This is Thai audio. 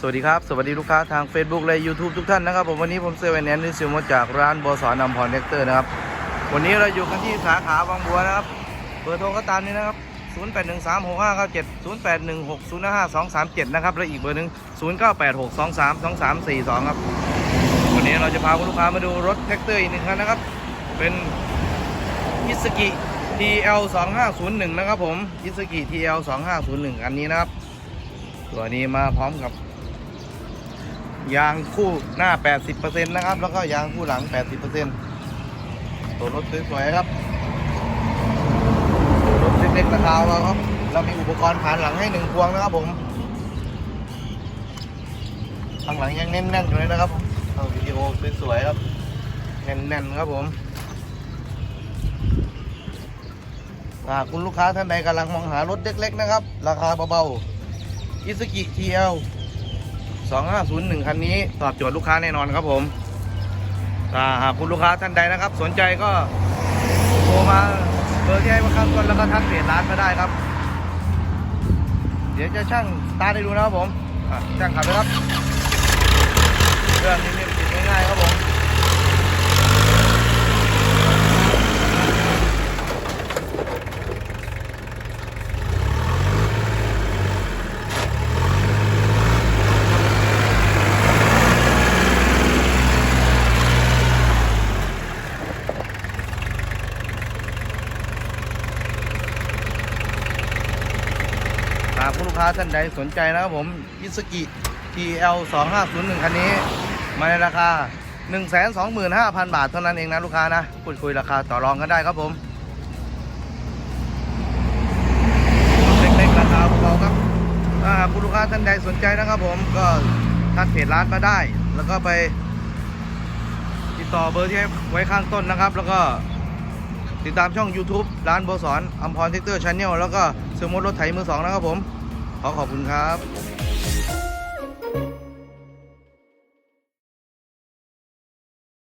สวัสดีครับ สวัสดีลูกค้าทาง Facebook และ YouTube ทุกท่านนะครับผมวันนี้ผมเซเว่นแอนนิซิลมาจากร้านบสอนำพรเน็กเตอร์นะครับ วันนี้เราอยู่กันที่สาขาบางบัวนะครับเบอร์โทรก็ตามนี้นะครับ 08136597 0816055237 นะครับ และอีกเบอร์หนึ่ง0986232342 ครับ วันนี้เราจะพาคุณลูกค้ามาดูรถแท็กเตอร์อีกหนึ่งคันนะครับ เป็นอิสกิ TL 2501นะครับผมอิสกิ TL 2501อันนี้นะครับ ตัวนี้มาพร้อมกับ ยางคู่หน้า 80%นะครับ แล้วก็ยางคู่หลัง 80%ตัวรถสวยๆครับรถเล็กๆราคาเราครับ เรามีอุปกรณ์ผ่านหลังให้หนึ่งพวงนะครับผมข้างหลังยังแน่นๆอยู่เลยนะครับเอาวิดีโอสวยๆครับ แน่นๆครับผมหากคุณลูกค้าท่านใดกำลังมองหารถเล็กๆนะครับ ราคาเบาๆอิสกิ TL 2501 คันนี้ตอบโจทย์ลูกค้าแน่นอนครับผมถ้าหากคุณลูกค้าท่านใดนะครับ สนใจก็โทรมาเบอร์ที่ให้มาข้างต้นแล้วก็ทักเพจร้านมาได้ครับ เดี๋ยวจะช่างตาได้ดูนะครับผมช่างขับเลยครับ เรื่องนี้ติดง่ายๆครับผม หากคุณลูกค้าท่านใดสนใจนะครับผมอิสกิ TL 2501คันนี้ มาในราคา 125,000 บาทเท่านั้นเองนะลูกค้านะพูดคุยราคาต่อรองกันได้ครับผมเล็กๆราคาเบาครับถ้าหากคุณลูกค้าท่านใดสนใจนะครับผมก็ทักเพจร้านมาได้ แล้วก็ไปติดต่อเบอร์ที่ให้ไว้ข้างต้นนะครับ แล้วก็ ติดตามช่อง YouTube ร้านโบสอนอัมพรเทคเตอร์ชาแนลแล้วก็เซอร์มดรถไถมือสองนะครับผม ขอขอบคุณครับ